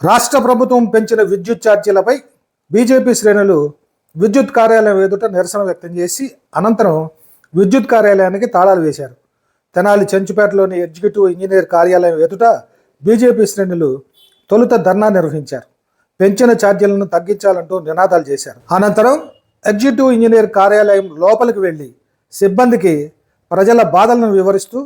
రాష్ట్ర ప్రభుత్వం పెంచిన విద్యుత్ ఛార్జీలపై బీజేపీ శ్రేణులు విద్యుత్ కార్యాలయం ఎదుట నిరసన వ్యక్తం చేసి అనంతరం విద్యుత్ కార్యాలయానికి తాళాలు వేశారు. తెనాలి చెంచుపేటలోని ఎగ్జిక్యూటివ్ ఇంజనీర్ కార్యాలయం ఎదుట బీజేపీ శ్రేణులు తొలుత ధర్నా నిర్వహించారు. పెంచిన ఛార్జీలను తగ్గించాలంటూ నినాదాలు చేశారు. అనంతరం ఎగ్జిక్యూటివ్ ఇంజనీర్ కార్యాలయం లోపలికి వెళ్ళి సిబ్బందికి ప్రజల బాధలను వివరిస్తూ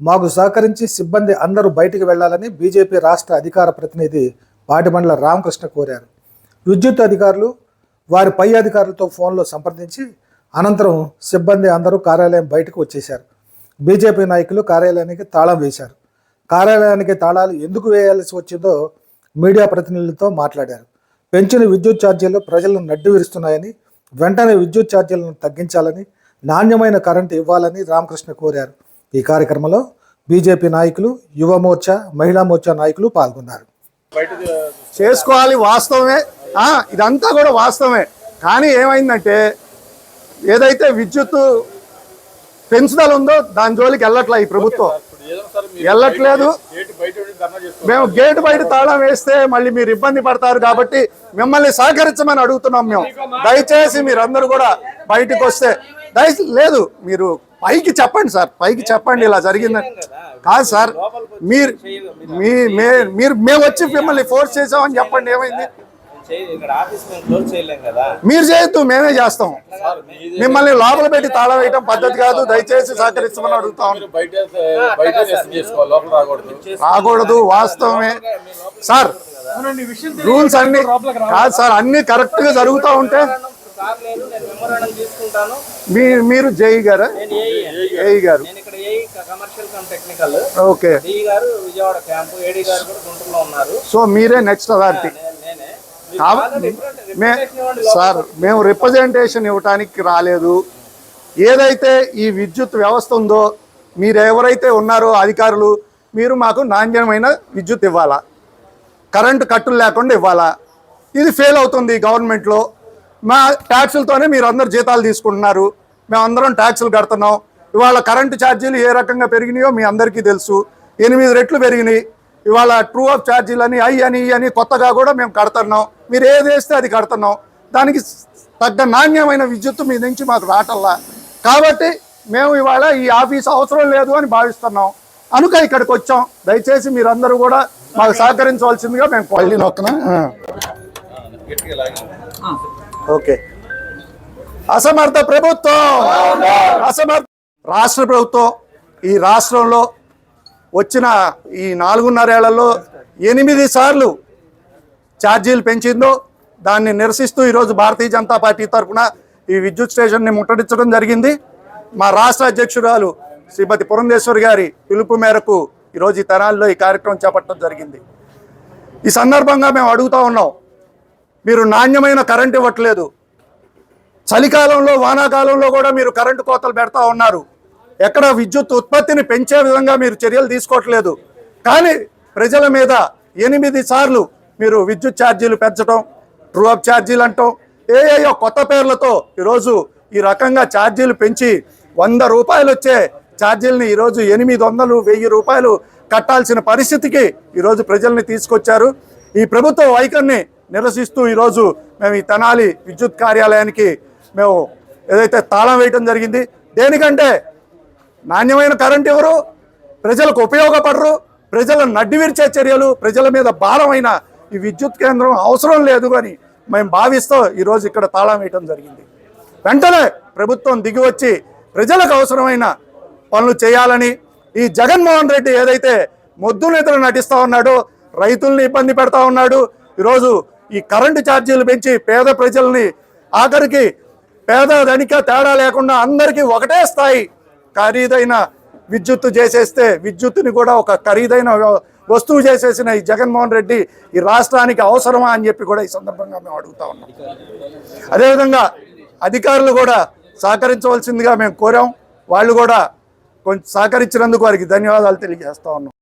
మాకు సహకరించి సిబ్బంది అందరూ బయటికి వెళ్ళాలని బీజేపీ రాష్ట్ర అధికార ప్రతినిధి పాటిబండ్ల రామకృష్ణ కోరారు. విద్యుత్ అధికారులు వారి పై అధికారులతో ఫోన్లో సంప్రదించి అనంతరం సిబ్బంది అందరూ కార్యాలయం బయటకు వచ్చేశారు. బీజేపీ నాయకులు కార్యాలయానికి తాళం వేశారు. కార్యాలయానికి తాళాలు ఎందుకు వేయాల్సి వచ్చిందో మీడియా ప్రతినిధులతో మాట్లాడారు. పెంచిన విద్యుత్ ఛార్జీలు ప్రజలను నడ్డి విరుస్తున్నాయని వెంటనే విద్యుత్ ఛార్జీలను తగ్గించాలని నాణ్యమైన కరెంటు ఇవ్వాలని రామకృష్ణ కోరారు. ఈ కార్యక్రమంలో బీజేపీ నాయకులు యువ మోర్చా మహిళా మోర్చా నాయకులు పాల్గొన్నారు. చేసుకోవాలి వాస్తవమే. ఆ, ఇదంతా కూడా వాస్తవమే. కానీ ఏమైందంటే ఏదైతే విద్యుత్ పెంచుదల ఉందో దాని జోలికి వెళ్ళట్లే ఈ ప్రభుత్వం. వెళ్ళట్లేదు. మేము గేటు బయట తాళం వేస్తే మళ్ళీ మీరు ఇబ్బంది పడతారు కాబట్టి మిమ్మల్ని సహకరించమని అడుగుతున్నాం మేము. దయచేసి మీరందరూ కూడా బయటకు వస్తే. దయచేసి లేదు మీరు పైకి చెప్పండి సార్ పైకి చెప్పండి ఇలా జరిగిందని. కాదు. సార్ మీరు మీ మే- మీరు మేము వచ్చి మిమ్మల్ని ఫోర్స్ చేసామని చెప్పండి ఏమైంది? చేయ- ఇక్కడ ఆఫీస్ మేము క్లోజ్ చేయలేం కదా. మీరు చేయొద్దు మేమే చేస్తాం. మిమ్మల్ని లోపల పెట్టి తాళం వేయటం పద్ధతి కాదు దయచేసి సహకరించమని అడుగుతాం. రాకూడదు. వాస్తవమే. సార్ రూల్స్ అన్ని కాదు సార్ అన్ని కరెక్ట్గా జరుగుతూ ఉంటే సార్ లేదు నేను మెమోరాండం తీసుకుంటాను. మీ మీరు జై గారా? నేను ఏఈ ఏఈ గారు. నేను ఇక్కడ AE commercial cum technical. Okay. DE గారు విజయవాడ క్యాంపు ఏడీ గారు కూడా గుంటూరులో ఉన్నారు. సో మీరే నెక్స్ట్ అథారిటీ నేను- సార్ మేము రిప్రజెంటేషన్ ఇవ్వటానికి రాలేదు. ఏదైతే ఈ విద్యుత్ వ్యవస్థ ఉందో మీరు ఎవరైతే ఉన్నారో అధికారులు మీరు మాకు నాణ్యమైన విద్యుత్ ఇవ్వాలా? కరెంటు కట్టులు లేకుండా ఇవ్వాలా? ఇది ఫెయిల్ అవుతుంది గవర్నమెంట్లో. మా ట్యాక్సులతోనే మీరు అందరు జీతాలు తీసుకుంటున్నారు. మేము అందరం ట్యాక్సులు కడుతున్నాం. ఇవాళ కరెంటు ఛార్జీలు ఏ రకంగా పెరిగినాయో మీ అందరికీ తెలుసు. ఎనిమిది రెట్లు పెరిగినాయి. ఇవాళ ట్రూ ఆఫ్ ఛార్జీలు అని ఐ అని ఈ అని కొత్తగా కూడా మేము కడుతున్నాం. మీరు ఏది వేస్తే అది కడుతున్నాం. దానికి తగ్గ నాణ్యమైన విద్యుత్ మీ నుంచి మాకు రావటల్లా కాబట్టి మేము ఇవాళ ఈ ఆఫీస్ అవసరం లేదు అని భావిస్తున్నాం. అనుక ఇక్కడికి వచ్చాం. దయచేసి మీరందరూ కూడా మాకు సహకరించవలసిందిగా మేము పల్లి నొక్కన? ఓకే. అసమర్థ ప్రభుత్వం! అసమర్థ రాష్ట్ర ప్రభుత్వం ఈ రాష్ట్రంలో వచ్చిన ఈ నాలుగున్నరేళ్ళలో ఎనిమిది సార్లు ఛార్జీలు పెంచిందో దాన్ని నిరసిస్తూ ఈరోజు భారతీయ జనతా పార్టీ తరఫున ఈ విద్యుత్ స్టేషన్ని ముట్టడించడం జరిగింది. మా రాష్ట్ర అధ్యక్షురాలు శ్రీమతి పురంధేశ్వరి గారి పిలుపు మేరకు ఈరోజు ఈ తెనాలిలో ఈ కార్యక్రమం చేపట్టడం జరిగింది. ఈ సందర్భంగా మేము అడుగుతా ఉన్నాం మీరు నాణ్యమైన కరెంట్ ఇవ్వట్లేదు. చలికాలంలో వానాకాలంలో కూడా మీరు కరెంటు కోతలు పెడతా ఉన్నారు. ఎక్కడ విద్యుత్ ఉత్పత్తిని పెంచే విధంగా మీరు చర్యలు తీసుకోవట్లేదు. కానీ ప్రజల మీద ఎనిమిది సార్లు మీరు విద్యుత్ ఛార్జీలు పెంచడం ట్రూఅప్ ఛార్జీలు అంటాం ఏఏయో కొత్త పేర్లతో ఈరోజు ఈ రకంగా ఛార్జీలు పెంచి వంద రూపాయలు వచ్చే ఛార్జీలని ఈరోజు ఎనిమిది వందలు వెయ్యి రూపాయలు కట్టాల్సిన పరిస్థితికి ఈరోజు ప్రజల్ని తీసుకొచ్చారు. ఈ ప్రభుత్వ వైఖరిని నిరసిస్తూ ఈరోజు మేము ఈ తెనాలి విద్యుత్ కార్యాలయానికి మేము ఏదైతే తాళం వేయటం జరిగింది దేనికంటే నాణ్యమైన కరెంట్ ఎవరు? ప్రజలకు ఉపయోగపడరు ప్రజలను నడ్డి విరిచే చర్యలు ప్రజల మీద భారమైన ఈ విద్యుత్ కేంద్రం అవసరం లేదు అని మేము భావిస్తూ ఈరోజు ఇక్కడ తాళం వేయటం జరిగింది. వెంటనే ప్రభుత్వం దిగి వచ్చి ప్రజలకు అవసరమైన పనులు చేయాలని ఈ జగన్మోహన్ రెడ్డి ఏదైతే మొద్దు నేతలు నటిస్తూ ఉన్నాడో రైతుల్ని ఇబ్బంది పెడతా ఉన్నాడు ఈరోజు ఈ కరెంటు ఛార్జీలు పెంచి పేద ప్రజల్ని ఆఖరికి పేద ధనిక తేడా లేకుండా అందరికీ ఒకటే స్థాయి ఖరీదైన విద్యుత్తు చేసేస్తే విద్యుత్తుని కూడా ఒక ఖరీదైన వస్తువు చేసేసిన ఈ జగన్మోహన్ రెడ్డి ఈ రాష్ట్రానికి అవసరమా అని చెప్పి కూడా ఈ సందర్భంగా మేము అడుగుతా ఉన్నాం. అదేవిధంగా అధికారులు కూడా సహకరించవలసిందిగా మేము కోరాం. వాళ్ళు కూడా కొంచెం సహకరించినందుకు వారికి ధన్యవాదాలు తెలియజేస్తా ఉన్నాం.